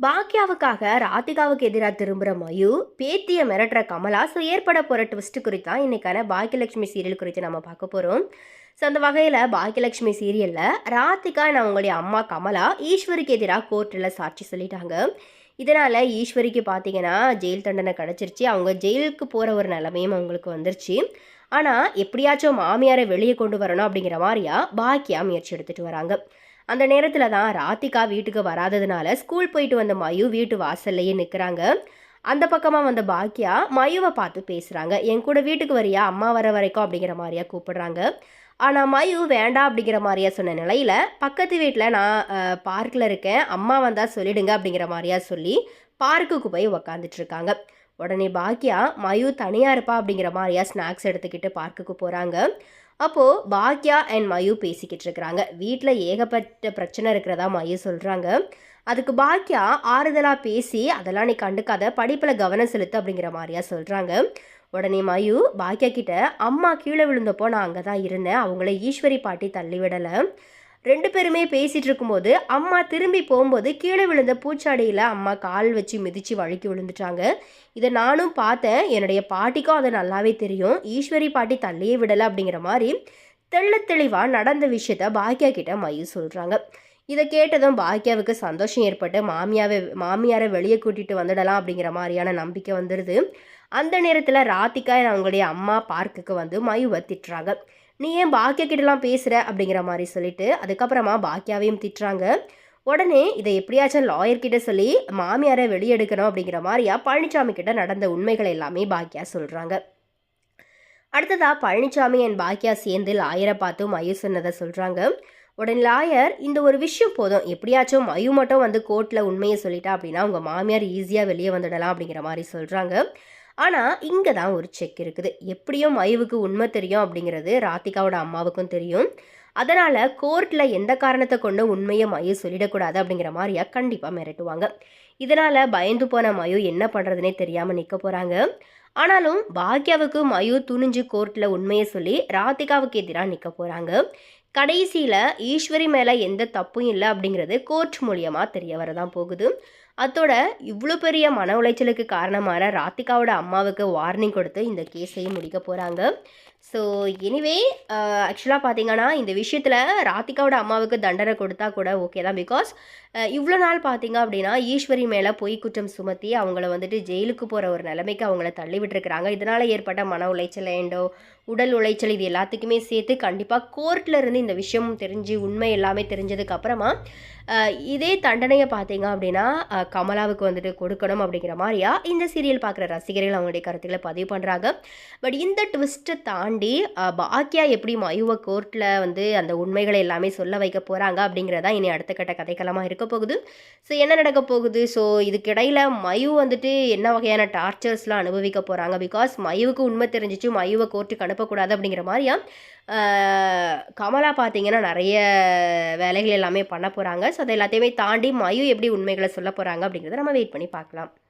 பாக்யாவுக்காக ராதிகாவுக்கு எதிராக திரும்புகிற மயு பேத்தியை மிரட்டுற கமலா ஸோ ஏற்பட போகிற ட்விஸ்ட் குறித்து தான் இன்றைக்கான பாக்கியலட்சுமி சீரியல் குறித்து நம்ம பார்க்க போகிறோம் ஸோ அந்த வகையில் பாக்கியலட்சுமி சீரியலில் ராதிகா நான் உங்களுடைய அம்மா கமலா ஈஸ்வரிக்கு எதிராக கோர்ட்டில் சாட்சி சொல்லிட்டாங்க. இதனால் ஈஸ்வரிக்கு பார்த்தீங்கன்னா ஜெயில் தண்டனை கிடச்சிருச்சு. அவங்க ஜெயிலுக்கு போகிற ஒரு நிலைமையும் அவங்களுக்கு வந்துருச்சு. ஆனால் எப்படியாச்சும் மாமியாரை வெளியே கொண்டு வரணும் அப்படிங்கிற மாதிரியா பாக்கியா முயற்சி எடுத்துகிட்டு வராங்க. அந்த நேரத்தில் தான் ராதிகா வீட்டுக்கு வராததுனால ஸ்கூல் போயிட்டு வந்த மயு வீட்டு வாசல்லையே நிற்கிறாங்க அந்த பக்கமாக வந்த பாக்கியா மயுவை பார்த்து பேசுகிறாங்க என் கூட வீட்டுக்கு வரியா? அம்மா வர வரைக்கும்? அப்படிங்கிற மாதிரியா கூப்பிடுறாங்க. ஆனால் மயு வேண்டாம் அப்படிங்கிற மாதிரியா சொன்ன நிலையில் பக்கத்து வீட்டில் நான் பார்க்கில் இருக்கேன். அம்மா வந்தால் சொல்லிடுங்க அப்படிங்கிற மாதிரியா சொல்லி பார்க்குக்கு போய் உக்காந்துட்ருக்காங்க. உடனே பாக்கியா மயு தனியாக இருப்பா அப்படிங்கிற மாதிரியா ஸ்நாக்ஸ் எடுத்துக்கிட்டு பார்க்குக்கு போகிறாங்க அப்போது பாக்யா அண்ட் மயு பேசிக்கிட்டு இருக்கிறாங்க வீட்டில் ஏகப்பட்ட பிரச்சனை இருக்கிறதா மயு சொல்கிறாங்க அதுக்கு பாக்யா ஆறுதலாக பேசி அதெல்லாம் நீ கண்டுக்காத படிப்பில் கவனம் செலுத்து அப்படிங்கிற மாதிரியா சொல்கிறாங்க உடனே மயு பாக்யா கிட்ட அம்மா கீழே விழுந்தப்போ நான் அங்கே தான் இருந்தேன். அவங்கள ஈஸ்வரி பாட்டி தள்ளி விடலை ரெண்டு பேருமே பேசிகிட்டு இருக்கும்போது அம்மா திரும்பி போகும்போது கீழே விழுந்த பூச்சாடியில் அம்மா கால் வச்சு மிதித்து வழுக்கி விழுந்துட்டாங்க. இதை நானும் பார்த்தேன். என்னுடைய பாட்டிக்கும் அது நல்லாவே தெரியும். ஈஸ்வரி பாட்டி தள்ளியே விடலை அப்படிங்கிற மாதிரி தெள்ள தெளிவாக நடந்த விஷயத்த பாக்கியா கிட்ட மயில் சொல்கிறாங்க இதை கேட்டதும் பாக்கியாவுக்கு சந்தோஷம் ஏற்பட்டு மாமியாவை மாமியாரை வெளியே கூட்டிகிட்டு வந்துடலாம் அப்படிங்கிற மாதிரியான நம்பிக்கை வந்துடுது அந்த நேரத்தில் ராத்திகா அவங்களுடைய அம்மா பார்க்குக்கு வந்து மயுவை திட்டுறாங்க. நீ ஏன் பாக்கியா கிட்டலாம் பேசுகிற அப்படிங்கிற மாதிரி சொல்லிட்டு அதுக்கப்புறமா பாக்கியாவையும் திட்டுறாங்க. உடனே இதை எப்படியாச்சும் லாயர்கிட்ட சொல்லி மாமியாரை வெளியெடுக்கணும் அப்படிங்கிற மாதிரியா பழனிசாமி கிட்ட நடந்த உண்மைகள் எல்லாமே பாக்கியா சொல்கிறாங்க அடுத்ததாக பழனிசாமி என் பாக்கியா சேர்ந்து லாயரை பார்த்து மயு சொன்னதை சொல்கிறாங்க உடனே லாயர் இந்த ஒரு விஷயம் போதும். எப்படியாச்சும் மயு மட்டும் வந்து கோர்ட்டில் உண்மையை சொல்லிட்டா அப்படின்னா உங்கள் மாமியார் ஈஸியாக வெளியே வந்துடலாம் அப்படிங்கிற மாதிரி சொல்கிறாங்க ஆனால் இங்கே தான் ஒரு செக் இருக்குது. எப்படியும் மயுவுக்கு உண்மை தெரியும் அப்படிங்கிறது ராதிகாவோட அம்மாவுக்கும் தெரியும். அதனால் கோர்ட்டில் எந்த காரணத்தை கொண்டு உண்மையை மயு சொல்லிடக்கூடாது அப்படிங்கிற மாதிரியா கண்டிப்பாக மிரட்டுவாங்க. இதனால் பயந்து போன மயு என்ன பண்ணுறதுனே தெரியாமல் நிற்க போகிறாங்க ஆனாலும் பாக்யாவுக்கு மயு துணிஞ்சு கோர்ட்டில் உண்மையை சொல்லி ராதிகாவுக்கு எதிராக நிற்க போகிறாங்க கடைசியில் ஈஸ்வரி மேலே எந்த தப்பும் இல்லை அப்படிங்கிறது கோர்ட் மூலியமாக தெரிய வரதான் போகுது. அத்தோட இவ்வளோ பெரிய மன உளைச்சலுக்கு காரணமான ராத்திகாவோட அம்மாவுக்கு வார்னிங் கொடுத்து இந்த கேஸையும் முடிக்க போகிறாங்க ஸோ எனிவே uh, ஆக்சுவலாக பார்த்தீங்கன்னா இந்த விஷயத்தில் ராதிகாவோட அம்மாவுக்கு தண்டனை கொடுத்தா கூட ஓகே தான். பிகாஸ் uh, இவ்வளோ நாள் பார்த்தீங்க அப்படின்னா ஈஸ்வரி மேலே பொய் குற்றம் சுமத்தி அவங்கள வந்துட்டு ஜெயிலுக்கு போகிற ஒரு நிலைமைக்கு அவங்கள தள்ளி விட்டுருக்குறாங்க. இதனால் ஏற்பட்ட மன உளைச்சல் ஏண்டோ உடல் உளைச்சல் இது எல்லாத்துக்குமே சேர்த்து கண்டிப்பாக கோர்ட்டில் இருந்து இந்த விஷயம் தெரிஞ்சு உண்மை எல்லாமே தெரிஞ்சதுக்கப்புறமா uh, இதே தண்டனையை பார்த்தீங்க அப்படின்னா கமலாவுக்கு வந்துட்டு கொடுக்கணும் அப்படிங்கிற மாதிரியா இந்த சீரியல் பார்க்குற ரசிகர்கள் அவங்களுடைய கருத்துக்களை பதிவு பண்ணுறாங்க பட் இந்த ட்விஸ்ட்டை தான் தாண்டி பாக்கியா எப்படி மயுவ கோர்ட்டில் வந்து அந்த உண்மைகளை எல்லாமே சொல்ல வைக்க போகிறாங்க அப்படிங்கிறதா இனி அடுத்த கட்ட கதைக்களமாக இருக்க போகுது. ஸோ என்ன நடக்க போகுது? ஸோ இதுக்கிடையில் மயு வந்துட்டு என்ன வகையான டார்ச்சர்ஸ்லாம் அனுபவிக்க போகிறாங்க பிகாஸ் மயுவுக்கு உண்மை தெரிஞ்சிச்சு மயுவை கோர்ட்டுக்கு அனுப்பக்கூடாது அப்படிங்கிற மாதிரியா கமலா பார்த்தீங்கன்னா நிறைய வேலைகள் எல்லாமே பண்ண போகிறாங்க ஸோ அதை எல்லாத்தையுமே தாண்டி மயு எப்படி உண்மைகளை சொல்ல போகிறாங்க அப்படிங்கிறத நம்ம வெயிட் பண்ணி பார்க்கலாம்.